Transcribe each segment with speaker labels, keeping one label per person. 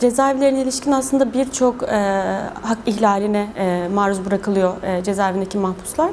Speaker 1: Cezaevlerine ilişkin aslında birçok e, hak ihlaline e, maruz bırakılıyor e, cezaevindeki mahpuslar.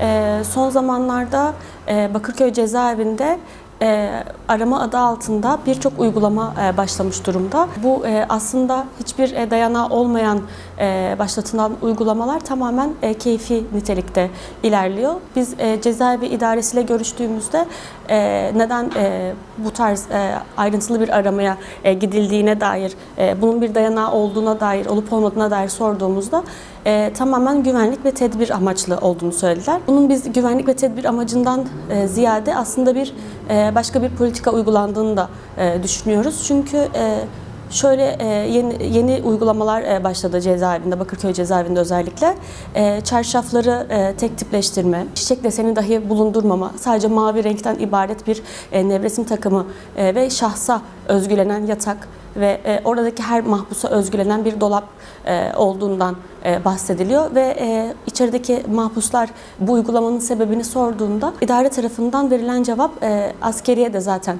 Speaker 1: E, son zamanlarda e, Bakırköy cezaevinde e, arama adı altında birçok uygulama e, başlamış durumda. Bu e, aslında hiçbir e, dayanağı olmayan e, başlatılan uygulamalar tamamen e, keyfi nitelikte ilerliyor. Biz e, cezaevi idaresiyle görüştüğümüzde e, neden e, bu tarz e, ayrıntılı bir aramaya e, gidildiğine dair, e, bunun bir dayanağı olduğuna dair, olup olmadığına dair sorduğumuzda e, tamamen güvenlik ve tedbir amaçlı olduğunu söylediler. Bunun biz güvenlik ve tedbir amacından e, ziyade aslında bir e, başka bir politika uygulandığını da e, düşünüyoruz. Çünkü e, Şöyle e, yeni, yeni uygulamalar e, başladı cezaevinde, Bakırköy cezaevinde özellikle. E, çarşafları e, tek tipleştirme, çiçek deseni dahi bulundurmama, sadece mavi renkten ibaret bir e, nevresim takımı e, ve şahsa özgülenen yatak ve e, oradaki her mahpusa özgülenen bir dolap e, olduğundan e, bahsediliyor ve içerideki mahpuslar bu uygulamanın sebebini sorduğunda idare tarafından verilen cevap askeriye de zaten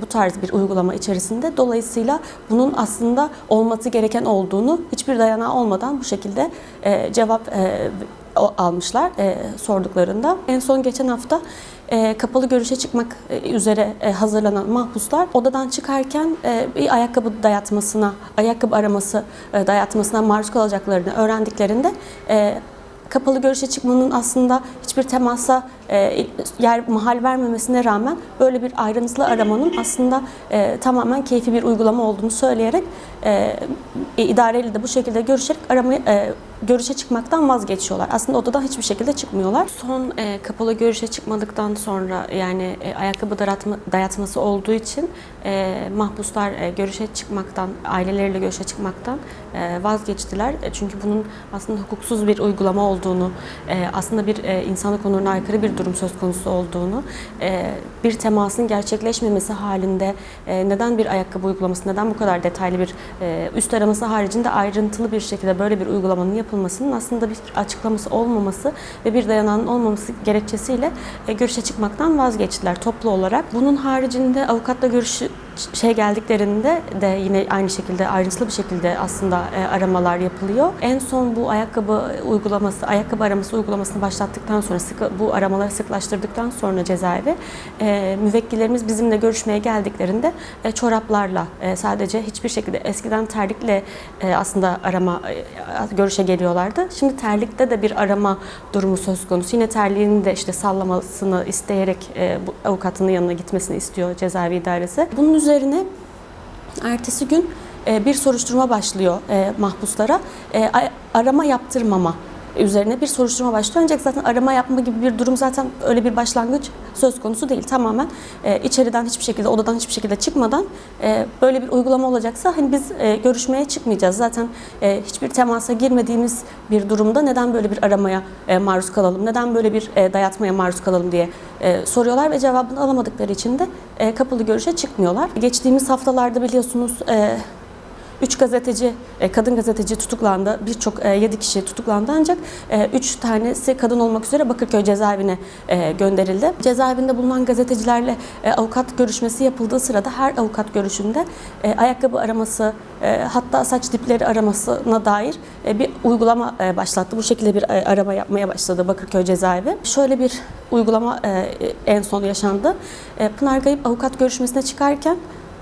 Speaker 1: bu tarz bir uygulama içerisinde. Dolayısıyla bunun aslında olması gereken olduğunu hiçbir dayanağı olmadan bu şekilde cevap almışlar e, sorduklarında. En son geçen hafta e, kapalı görüşe çıkmak e, üzere e, hazırlanan mahpuslar odadan çıkarken e, bir ayakkabı dayatmasına, ayakkabı araması e, dayatmasına maruz kalacaklarını öğrendiklerinde e, kapalı görüşe çıkmanın aslında hiçbir temasa e, yer mahal vermemesine rağmen böyle bir ayrıntılı aramanın aslında e, tamamen keyfi bir uygulama olduğunu söyleyerek e, idareyle de bu şekilde görüşerek aramaya e, görüşe çıkmaktan vazgeçiyorlar. Aslında odadan hiçbir şekilde çıkmıyorlar. Son e, kapalı görüşe çıkmadıktan sonra yani e, ayakkabı dayatma, dayatması olduğu için e, mahpuslar e, görüşe çıkmaktan, aileleriyle görüşe çıkmaktan e, vazgeçtiler. E, çünkü bunun aslında hukuksuz bir uygulama olduğunu, e, aslında bir e, insanlık onuruna aykırı bir durum söz konusu olduğunu, e, bir temasın gerçekleşmemesi halinde e, neden bir ayakkabı uygulaması, neden bu kadar detaylı bir e, üst araması haricinde ayrıntılı bir şekilde böyle bir uygulamanın yapılmasının aslında bir açıklaması olmaması ve bir dayanağının olmaması gerekçesiyle e, görüşe çıkmaktan vazgeçtiler toplu olarak. Bunun haricinde avukatla görüşü şey geldiklerinde de yine aynı şekilde ayrıntılı bir şekilde aslında e, aramalar yapılıyor. En son bu ayakkabı uygulaması, ayakkabı araması uygulamasını başlattıktan sonra sıkı, bu aramaları sıklaştırdıktan sonra cezaevi e, müvekkillerimiz bizimle görüşmeye geldiklerinde e, çoraplarla sadece hiçbir şekilde eskiden terlikle aslında arama görüşe geliyorlardı. Şimdi terlikte de bir arama durumu söz konusu. Yine terliğini de işte sallamasını isteyerek avukatının yanına gitmesini istiyor cezaevi idaresi. Bunun üzerine ertesi gün e, bir soruşturma başlıyor e, mahpuslara. E, arama yaptırmama üzerine bir soruşturma başlıyor. Ancak zaten arama yapma gibi bir durum zaten öyle bir başlangıç söz konusu değil. Tamamen e, içeriden hiçbir şekilde, odadan hiçbir şekilde çıkmadan e, böyle bir uygulama olacaksa hani biz e, görüşmeye çıkmayacağız. Zaten e, hiçbir temasa girmediğimiz bir durumda neden böyle bir aramaya e, maruz kalalım, neden böyle bir e, dayatmaya maruz kalalım diye e, soruyorlar ve cevabını alamadıkları için de e, kapalı görüşe çıkmıyorlar. Geçtiğimiz haftalarda biliyorsunuz e, Üç gazeteci, e, kadın gazeteci tutuklandı. Birçok e, yedi kişi tutuklandı ancak e, üç tanesi kadın olmak üzere Bakırköy cezaevine e, gönderildi. Cezaevinde bulunan gazetecilerle e, avukat görüşmesi yapıldığı sırada her avukat görüşünde e, ayakkabı araması, e, hatta saç dipleri aramasına dair e, bir uygulama e, başlattı. Bu şekilde bir e, arama yapmaya başladı Bakırköy cezaevi. Şöyle bir uygulama e, en son yaşandı. E, Pınar Gayip avukat görüşmesine çıkarken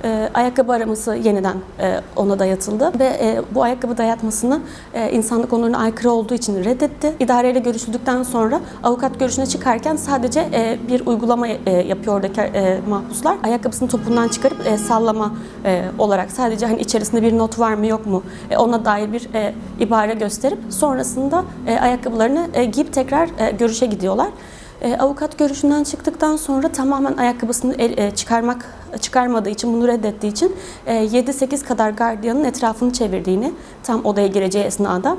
Speaker 1: e, ayakkabı araması yeniden e, ona dayatıldı ve e, bu ayakkabı dayatmasını e, insanlık onuruna aykırı olduğu için reddetti. İdareyle görüşüldükten sonra avukat görüşüne çıkarken sadece e, bir uygulama e, yapıyor oradaki e, mahpuslar. Ayakkabısını topundan çıkarıp e, sallama e, olarak sadece hani içerisinde bir not var mı yok mu e, ona dair bir e, ibare gösterip sonrasında e, ayakkabılarını e, giyip tekrar e, görüşe gidiyorlar. E, avukat görüşünden çıktıktan sonra tamamen ayakkabısını el- e, çıkarmak çıkarmadığı için bunu reddettiği için e, 7-8 kadar gardiyanın etrafını çevirdiğini tam odaya gireceği esnada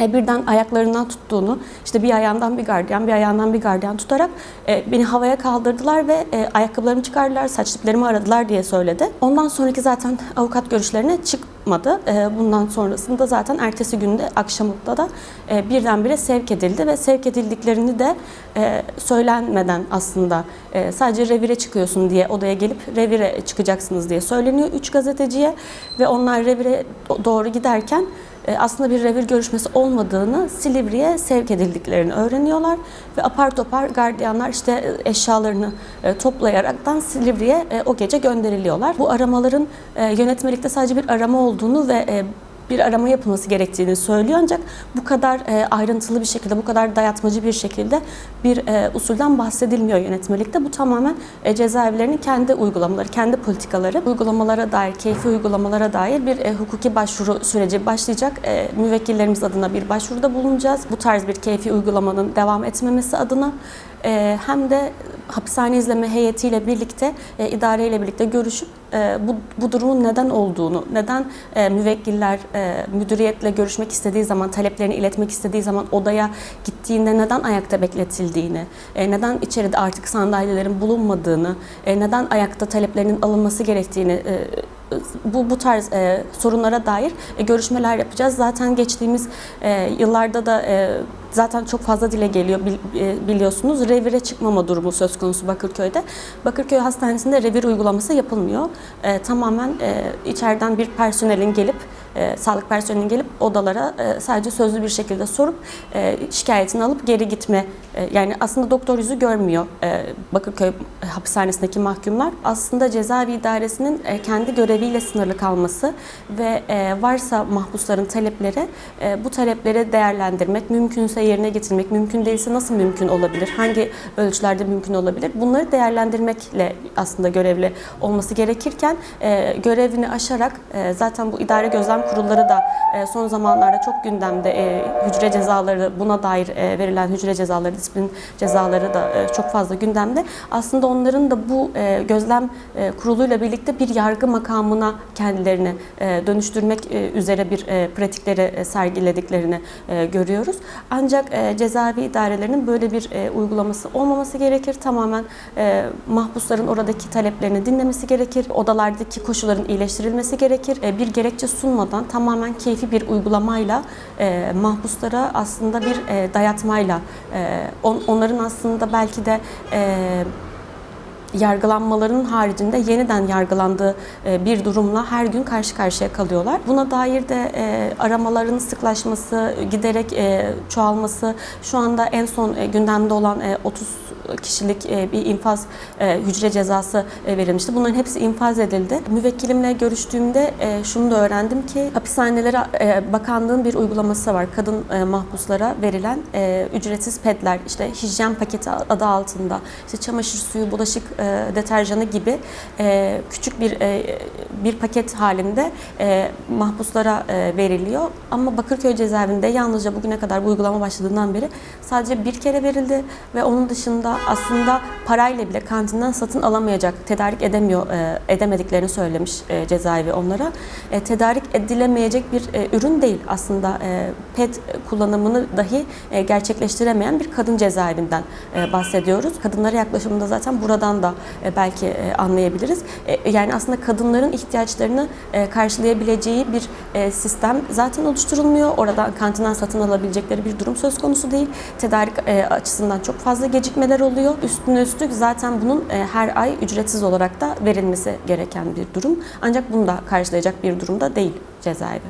Speaker 1: e, birden ayaklarından tuttuğunu, işte bir ayağından bir gardiyan, bir ayağından bir gardiyan tutarak e, beni havaya kaldırdılar ve e, ayakkabılarımı çıkardılar, saç diplerimi aradılar diye söyledi. Ondan sonraki zaten avukat görüşlerine çıkmadı. E, bundan sonrasında zaten ertesi günde akşamında da e, birdenbire sevk edildi ve sevk edildiklerini de e, söylenmeden aslında e, sadece revire çıkıyorsun diye odaya gelip revire çıkacaksınız diye söyleniyor üç gazeteciye ve onlar revire doğru giderken aslında bir revir görüşmesi olmadığını Silivri'ye sevk edildiklerini öğreniyorlar ve apar topar gardiyanlar işte e, eşyalarını e, toplayaraktan Silivri'ye e, o gece gönderiliyorlar. Bu aramaların e, yönetmelikte sadece bir arama olduğunu ve e, bir arama yapılması gerektiğini söylüyor ancak bu kadar e, ayrıntılı bir şekilde, bu kadar dayatmacı bir şekilde bir e, usulden bahsedilmiyor yönetmelikte. Bu tamamen e, cezaevlerinin kendi uygulamaları, kendi politikaları, uygulamalara dair, keyfi uygulamalara dair bir hukuki başvuru süreci başlayacak. Müvekkillerimiz adına bir başvuruda bulunacağız. Bu tarz bir keyfi uygulamanın devam etmemesi adına hem de hapishane izleme heyetiyle birlikte, e, idareyle birlikte görüşüp e, bu, bu durumun neden olduğunu, neden e, müvekkiller e, müdüriyetle görüşmek istediği zaman, taleplerini iletmek istediği zaman odaya gittiğinde neden ayakta bekletildiğini, e, neden içeride artık sandalyelerin bulunmadığını, e, neden ayakta taleplerinin alınması gerektiğini e, bu bu tarz e, sorunlara dair e, görüşmeler yapacağız. Zaten geçtiğimiz e, yıllarda da e, zaten çok fazla dile geliyor e, biliyorsunuz. Revire çıkmama durumu söz konusu Bakırköy'de. Bakırköy Hastanesi'nde revir uygulaması yapılmıyor. E, tamamen e, içeriden bir personelin gelip e, sağlık personelinin gelip odalara e, sadece sözlü bir şekilde sorup e, şikayetini alıp geri gitme e, yani aslında doktor yüzü görmüyor e, Bakırköy hapishanesindeki mahkumlar. Aslında cezaevi idaresinin e, kendi göreviyle sınırlı kalması ve e, varsa mahpusların talepleri e, bu talepleri değerlendirmek, mümkünse yerine getirmek, mümkün değilse nasıl mümkün olabilir, hangi ölçülerde mümkün olabilir bunları değerlendirmekle aslında görevli olması gerekirken e, görevini aşarak e, zaten bu idare gözlem kurulları da e, son zamanlarda çok gündemde e, hücre cezaları buna dair e, verilen hücre cezaları, disiplin cezaları da çok fazla gündemde. Aslında onların da bu gözlem kuruluyla birlikte bir yargı makamına kendilerini dönüştürmek üzere bir pratikleri sergilediklerini görüyoruz. Ancak cezaevi idarelerinin böyle bir uygulaması olmaması gerekir. Tamamen mahpusların oradaki taleplerini dinlemesi gerekir. Odalardaki koşulların iyileştirilmesi gerekir. Bir gerekçe sunmadan tamamen keyfi bir uygulamayla e, mahpuslara aslında bir e, dayatmayla e, on, onların aslında belki de e, yargılanmalarının haricinde yeniden yargılandığı e, bir durumla her gün karşı karşıya kalıyorlar. Buna dair de e, aramaların sıklaşması, giderek e, çoğalması, şu anda en son gündemde olan e, 30 kişilik bir infaz hücre cezası verilmişti. Bunların hepsi infaz edildi. Müvekkilimle görüştüğümde şunu da öğrendim ki hapishanelere bakanlığın bir uygulaması var. Kadın mahpuslara verilen ücretsiz pedler, işte hijyen paketi adı altında, işte çamaşır suyu, bulaşık e, deterjanı gibi e, küçük bir e, bir paket halinde e, mahpuslara e, veriliyor. Ama Bakırköy cezaevinde yalnızca bugüne kadar bu uygulama başladığından beri sadece bir kere verildi ve onun dışında aslında parayla bile kantinden satın alamayacak, tedarik edemiyor, e, edemediklerini söylemiş e, cezaevi onlara. E, tedarik edilemeyecek bir e, ürün değil aslında e, pet kullanımını dahi e, gerçekleştiremeyen bir kadın cezaevinden e, bahsediyoruz. Kadınlara yaklaşımında zaten buradan da e, belki e, anlayabiliriz. E, yani aslında kadınların ihtiyaçlarını karşılayabileceği bir sistem zaten oluşturulmuyor. Oradan kantinden satın alabilecekleri bir durum söz konusu değil. Tedarik açısından çok fazla gecikmeler oluyor. Üstüne üstlük zaten bunun her ay ücretsiz olarak da verilmesi gereken bir durum. Ancak bunu da karşılayacak bir durumda değil cezaevi.